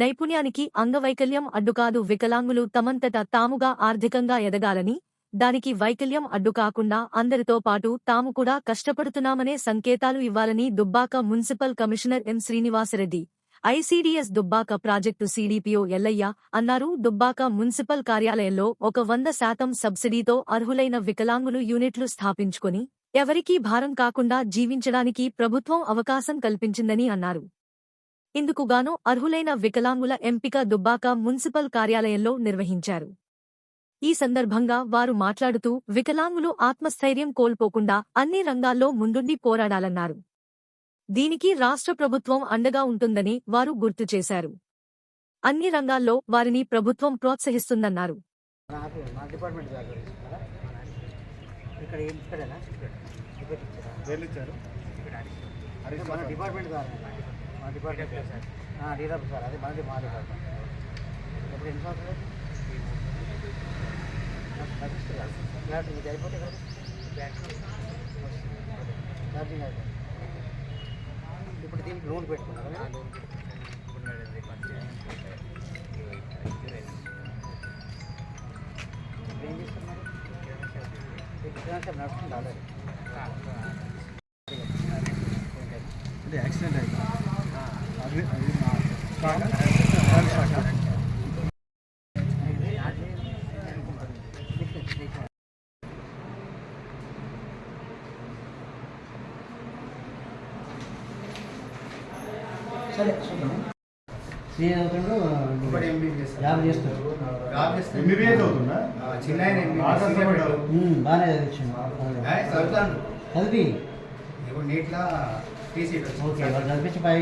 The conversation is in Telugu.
నైపుణ్యానికి అంగవైకల్యం అడ్డుకాదు వికలాంగులు తమంతట తాముగా ఆర్థికంగా ఎదగాలని దానికి వైకల్యం అడ్డుకాకుండా అందరితో పాటు తాము కూడా కష్టపడుతున్నామనే సంకేతాలు ఇవ్వాలని Dubbaka municipal commissioner M. Srinivasa Reddy ICDS Dubbaka project CDPO Ellaiah అన్నారు. దుబ్బాక మున్సిపల్ కార్యాలయంలో ఒక వంద శాతం సబ్సిడీతో అర్హులైన వికలాంగులు యూనిట్లు స్థాపించుకుని ఎవరికీ భారం కాకుండా జీవించడానికి ప్రభుత్వం అవకాశం కల్పించిందని అన్నారు. ఇందుకుగాను అర్హులైన వికలాంగుల ఎంపిక దుబ్బాక మున్సిపల్ కార్యాలయంలో నిర్వహించారు. ఈ సందర్భంగా వారు మాట్లాడుతూ వికలాంగులు ఆత్మస్థైర్యం కోల్పోకుండా అన్ని రంగాల్లో ముందుండి పోరాడాలన్నారు. దీనికి రాష్ట్ర ప్రభుత్వం అండగా ఉంటుందని వారు గుర్తు చేశారు. అన్ని రంగాల్లో వారిని ప్రభుత్వం ప్రోత్సహిస్తుందన్నారు. నాకు మా డిపార్ట్మెంట్ డిపార్ట్మెంట్ డీలర్ సార్ అది మనది మా డిపార్ట్మెంట్. ఇప్పుడు ఎన్ని సంవత్సరాలు? ఫ్లాట్ మీకు అయిపోతే కదా ఛార్జింగ్ అయిపోయింది ఇప్పుడు దీనికి లోన్ పెట్టుకున్నారా? ఏం చేస్తున్నారు? ఇన్సూరెన్స్ నడుస్తుంది ఆల్రెడీ అంటే యాక్సిడెంట్ నా సరే నేను అవుతాడు జాబ్ చేస్తాడు చిన్న. బాగానే చదివించాను. చదివి. ఓకే వాళ్ళు చదివించి పై